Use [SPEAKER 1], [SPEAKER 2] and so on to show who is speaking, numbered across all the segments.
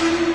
[SPEAKER 1] Thank you.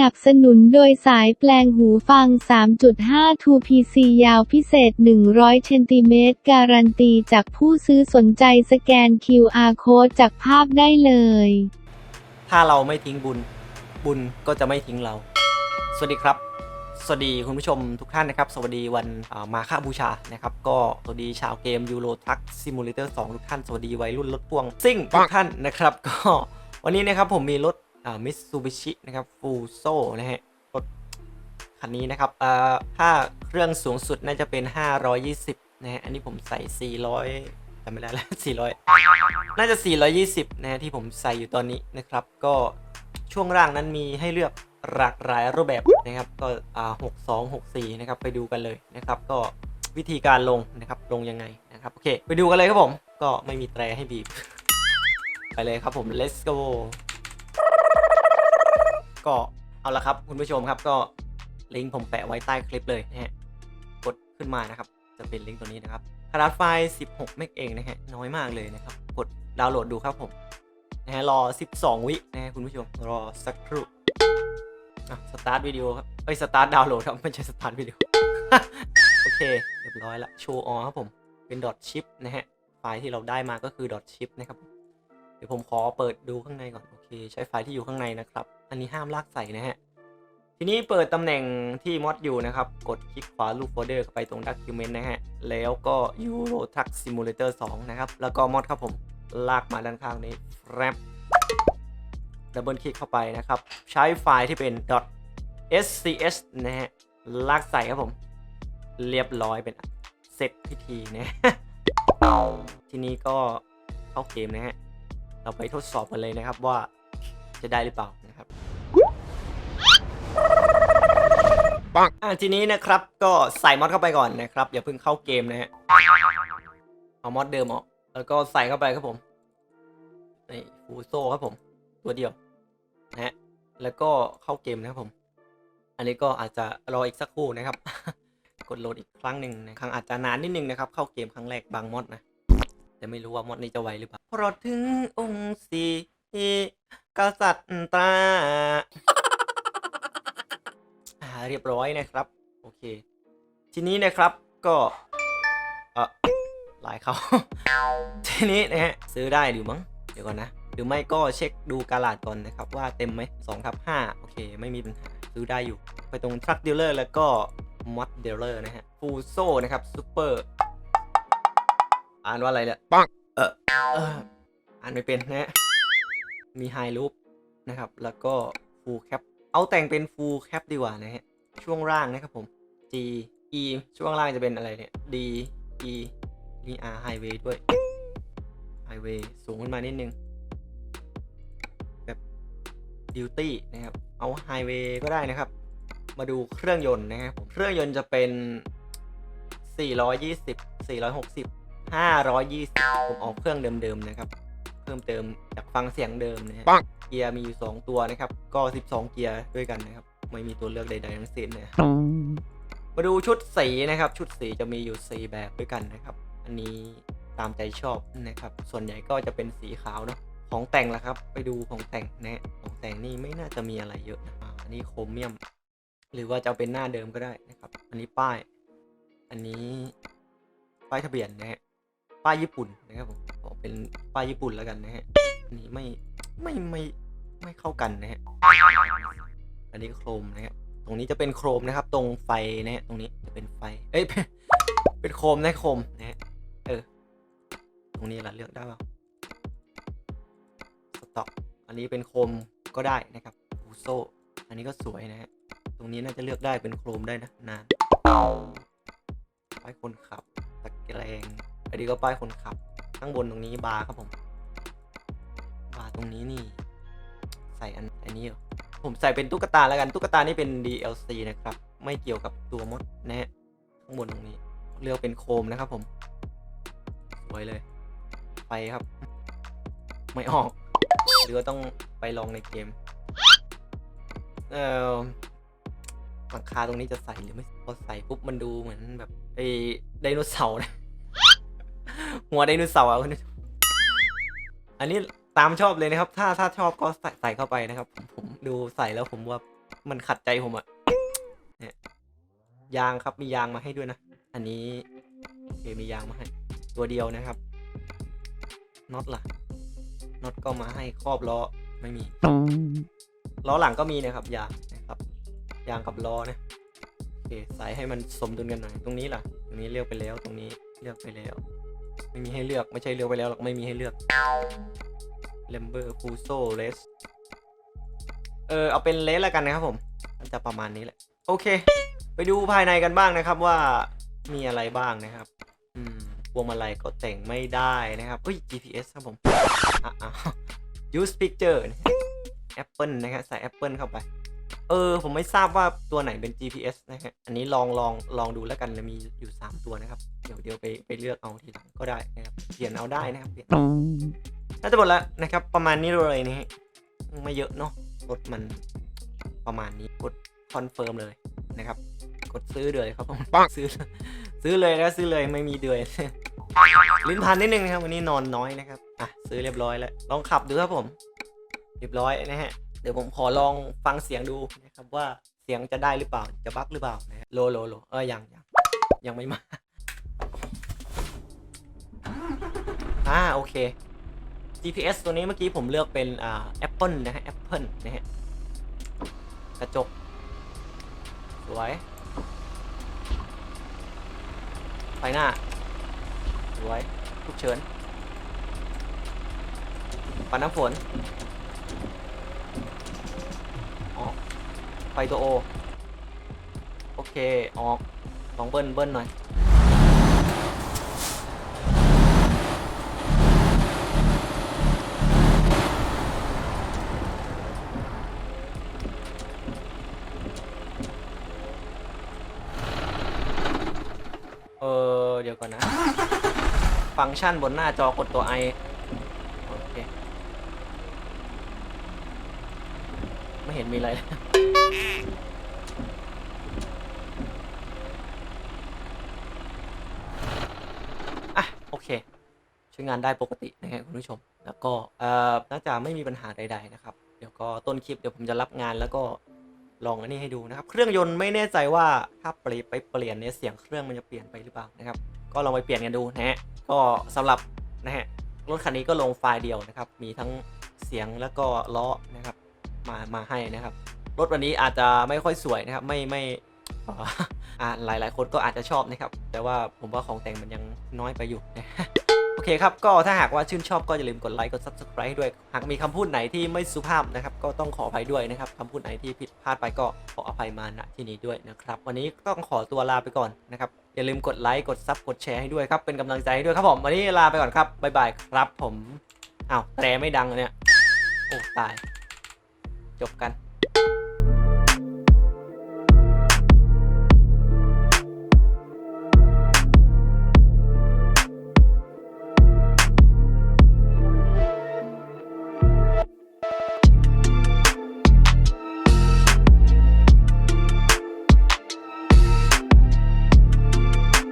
[SPEAKER 1] นับสนุนโดยสายแปลงหูฟัง 3.5 2PC ยาวพิเศษ 100เซนติเมตรการันตีจากผู้ซื้อสนใจสแกน QR Code จากภาพได้เลย
[SPEAKER 2] ถ้าเราไม่ทิ้งบุญ บุญก็จะไม่ทิ้งเรา สวัสดีครับ สวัสดีคุณผู้ชมทุกท่านนะครับ สวัสดีวันอ่ามาฆบูชานะครับ ก็สวัสดีชาวเกม Euro Truck Simulator 2ทุกท่าน สวัสดีวัยรุ่นรถพ่วงซิ่งทุกท่านนะครับ ก็วันนี้นะครับผมมีรถ อ่า Mitsubishi นะครับ Full s o นะฮะรถคันนี้นะครับอ่าถ้าเครื่องสูงสุดน่าจะเป็น 520นะฮะอันนี้ผมใส่ 400จำไม่ได้แล้ว400 น่าจะ 420นะฮะที่ผมใส่อยู่ตอนนี้นะครับ ก็ช่วงล่างนั้นมีให้เลือกหลากหลายรูปแบบนะครับก็อ่า62 64นะครับไปดูกันเลยนะครับก็วิธีการลงนะครับลงยังไงนะครับโอเค ไปดูกันเลยครับผม ก็ไม่มีแตรให้บีบ ไปเลยครับผม let's go ก็เอาละครับคุณผู้ชมครับก็ลิงก์ผมแปะไว้ใต้คลิปเลยนะฮะกดขึ้นมานะครับ จะเป็นลิงก์ตัวนี้นะครับขนาดไฟล์ 16 เมกเองนะฮะน้อยมากเลยนะครับ กดดาวน์โหลดดูครับผมนะฮะรอ 12 วินะฮะคุณผู้ชมรอสักครู่อะสตาร์ทวิดีโอครับเอ้ยสตาร์ทดาวน์โหลดครับไม่ใช่สตาร์ทวิดีโอโอเคเรียบร้อยละโชว์ออครับผมเป็นดอทชิปนะฮะไฟล์ที่เราได้มาก็คือดอทชิปนะครับ ดี๋ยวผมขอเปิดดูข้างในก่อน โอเค ใช้ไฟล์ที่อยู่ข้างในนะครับ อันนี้ห้ามลากใส่นะฮะ ทีนี้เปิดตำแหน่งที่มอดอยู่นะครับ กดคลิกขวาลูกโฟลเดอร์เข้าไปตรง Document นะฮะ แล้วก็ Euro Truck Simulator 2 นะครับ แล้วก็มอดครับผม ลากมาด้านข้างนี้แรปดับเบิลคลิกเข้าไปนะครับ ใช้ไฟล์ที่เป็น .scs นะฮะ ลากใส่ครับผม เรียบร้อยเป็นเสร็จพิธีนะทีนี้ก็เข้าเกมนะฮะ เราไปทดสอบกันเลยนะครับว่าจะได้หรือเปล่านะครับอะทีนี้นะครับก็ใส่มอดเข้าไปก่อนนะครับอย่าเพิ่งเข้าเกมนะฮะเอามอดเดิมออกแล้วก็ใส่เข้าไปครับผมนี่ฟูโซครับผม ตัวเดียวนะฮะแล้วก็เข้าเกมนะครับผม อันนี้ก็อาจจะรออีกสักครู่นะครับ กดโหลดอีกครั้งหนึ่งนะครั้งอาจจะนานนิดนึงนะครับ เข้าเกมครั้งแรกบางมอดนะ แต่ไม่รู้ว่ามอดนี้จะไวหรือเปล่าเพราะถึงองค์สีกษัตริย์ตราอ่าเรียบร้อยนะครับ โอเค ทีนี้นะครับก็เออหลายเขา ทีนี้นะฮะซื้อได้หรือมั้งเดี๋ยวก่อนนะ หรือไม่ก็เช็คดูกาลาดก่อนนะครับว่าเต็มไหม2ทับ5โอเค ไม่มีปัญหาซื้อได้อยู่ ไปตรง Truck Dealer แล้วก็ Mod Dealer นะฮะ Full s o นะครับ Super อ่านว่าอะไรเนี่ยปังเออเอออ่านไม่เป็นนะฮะมี High Loop นะครับ แล้วก็ Full Cap เอาแต่งเป็น Full Cap ดีกว่านะฮะ ช่วงล่างนะครับผม G E ช่วงล่างจะเป็นอะไรเนี่ย D E มี R Highway ด้วย Highway สูงขึ้นมานิดนึง แบบ Duty นะครับ เอา Highway ก็ได้นะครับ มาดูเครื่องยนต์นะครับผม เครื่องยนต์จะเป็น 420 460 520 ผมออกเครื่องเดิมๆนะครับ เพิ่มเติมจากฟังเสียงเดิมนะฮะเกียร์มีอยู่ 2 ตัวนะครับ ก็ 12 เกียร์ด้วยกันนะครับ ไม่มีตัวเลือกใดๆทั้งสิ้นนะมาดูชุดสีนะครับ ชุดสีจะมีอยู่ 4 แบบด้วยกันนะครับ อันนี้ตามใจชอบนะครับ ส่วนใหญ่ก็จะเป็นสีขาวเนาะ ของแต่งละครับ ไปดูของแต่งนะฮะของแต่งนี่ไม่น่าจะมีอะไรเยอะนะอ่าอันนี้โครเมียม หรือว่าจะเอาเป็นหน้าเดิมก็ได้นะครับ อันนี้ป้าย อันนี้ป้ายทะเบียนนะฮะ ป้ายญี่ปุ่นนะครับผมขอเป็นป้ายญี่ปุ่นแล้วกันนะฮะอันนี้ไม่ไม่ไม่ไม่เข้ากันนะฮะอันนี้โครมนะครับตรงนี้จะเป็นโครมนะครับ ตรงไฟนะฮะตรงนี้จะเป็นไฟ เอ้ยเป็นโครมนะโครมนะฮะเออ ตรงนี้ละเลือกได้เปล่าสต็อกอันนี้เป็นโครมก็ได้นะครับฟูโซอันนี้ก็สวยนะฮะตรงนี้น่าจะเลือกได้เป็นโครมได้นะนานป้ายคนขับตะแกรง อันนี้ก็ป้ายคนขับ ข้างบนตรงนี้บาร์ครับผม บาร์ตรงนี้นี่ ใส่อันอันนี้ผมใส่เป็นตุ๊กตาแล้วกันตุ๊กตานี่เป็น DLC นะครับ ไม่เกี่ยวกับตัวมดนะฮะข้างบนตรงนี้เลือกเป็นโคมนะครับผม สวยเลยไปครับ ไม่ออกหรือว่าต้องไปลองในเกม เอ่อหลังคาตรงนี้จะใส่หรือไม่พอใส่ปุ๊บมันดูเหมือนแบบไอไดโนเสาร์นะ หัวไดโนเสาร์อะคุณผู้ชมอันนี้ตามชอบเลยนะครับ ถ้าถ้าชอบก็ใส่ใส่เข้าไปนะครับ ผมดูใส่แล้วผมว่ามันขัดใจผมอะเนี่ยยางครับมียางมาให้ด้วยนะ อันนี้โอเคมียางมาให้ ตัวเดียวนะครับน็อตล่ะน็อตก็มาให้ครอบล้อไม่มีล้อหลังก็มีนะครับยางนะครับยางกับล้อนะโอเคใส่ให้มันสมดุลกันหน่อย ตรงนี้ล่ะ ตรงนี้เลือกไปแล้ว ตรงนี้เลือกไปแล้ว ไม่มีให้เลือกไม่ใช่เลือกไปแล้วหรอกไม่มีให้เลือก l ลมเบอร์ฟูโซเลสเออเอาเป็นเลสแล้วกันนะครับผมมันจะประมาณนี้แหละ โอเค ไปดูภายในกันบ้างนะครับว่ามีอะไรบ้างนะครับอืมวงมาลัยก็แต่งไม่ได้นะครับเฮ้ย GPS ครับผมอะอะ use picture Apple นะครับใส่ Apple เข้าไป เออ ผมไม่ทราบว่าตัวไหนเป็น GPS นะฮะ อันนี้ลองลองลองดูแล้วกันมีอยู่ 3 ตัวนะครับ เดี๋ยวเดี๋ยวไปไปเลือกเอาทีหลังก็ได้นะครับ เปลี่ยนเอาได้นะครับ เปลี่ยนน่าจะหมดแล้วนะครับ ประมาณนี้เลยนะฮะ ไม่เยอะเนาะ รถมันประมาณนี้ กดคอนเฟิร์มเลยนะครับ กดซื้อเลยครับผมซื้อ ซื้อเลยแล้วซื้อเลยไม่มีเดือยลิ้นพันนิดนึงนะครับ วันนี้นอนน้อยนะครับ อะ ซื้อเรียบร้อยแล้ว ลองขับดูครับผม เรียบร้อยนะฮะเดี๋ยวผมขอลองฟังเสียงดูนะครับว่าเสียงจะได้หรือเปล่าจะบั๊กหรือเปล่านะโลโลโลเออยังยังยังไม่มาอ่าโอเค GPS ตัวนี้เมื่อกี้ผมเลือกเป็นอ่า Apple นะฮะ Apple นะฮะกระจก สวยไฟหน้า สวยทุกเชิญปันน้ำฝน ไฟตัวโอ โอเค ออกลองเบิ้ลเบิ้ลหน่อยเออเดี๋ยวก่อนนะ ฟังก์ชันบนหน้าจอกดตัว I โอเค ไม่เห็นมีอะไรเลย อะ โอเค ใช้งานได้ปกตินะฮะคุณผู้ชม แล้วก็เอ่อน่าจะไม่มีปัญหาใด ๆ นะครับ เดี๋ยวก็ต้นคลิปเดี๋ยวผมจะรับงานแล้วก็ลองอันนี้ให้ดูนะครับ เครื่องยนต์ไม่แน่ใจว่าถ้าเปลี่ยนไปเปลี่ยนเนี่ยเสียงเครื่องมันจะเปลี่ยนไปหรือเปล่านะครับ ก็ลองไปเปลี่ยนกันดูนะฮะ ก็สำหรับนะฮะรถคันนี้ก็ลงไฟล์เดียวนะครับ มีทั้งเสียงแล้วก็ล้อนะครับ มามาให้นะครับ รถวันนี้อาจจะไม่ค่อยสวยนะครับ ไม่ไม่อ่าหลายหลายคนก็อาจจะชอบนะครับ แต่ว่าผมว่าของแต่งมันยังน้อยไปอยู่นะโอเคครับ ก็ถ้าหากว่าชื่นชอบก็อย่าลืมกดไลค์กด subscribe ให้ด้วย หากมีคำพูดไหนที่ไม่สุภาพนะครับ ก็ต้องขออภัยด้วยนะครับคำพูดไหนที่ผิดพลาดไปก็ขออภัยมาณที่นี้ด้วยนะครับ วันนี้ต้องขอตัวลาไปก่อนนะครับ อย่าลืมกดไลค์กดซับกดแชร์ให้ด้วยครับ เป็นกำลังใจให้ด้วยครับผม วันนี้ลาไปก่อนครับบ๊ายบายครับผมอ้าวแต่ไม่ดังเลยเนี่ยโอ้ตาย จบกัน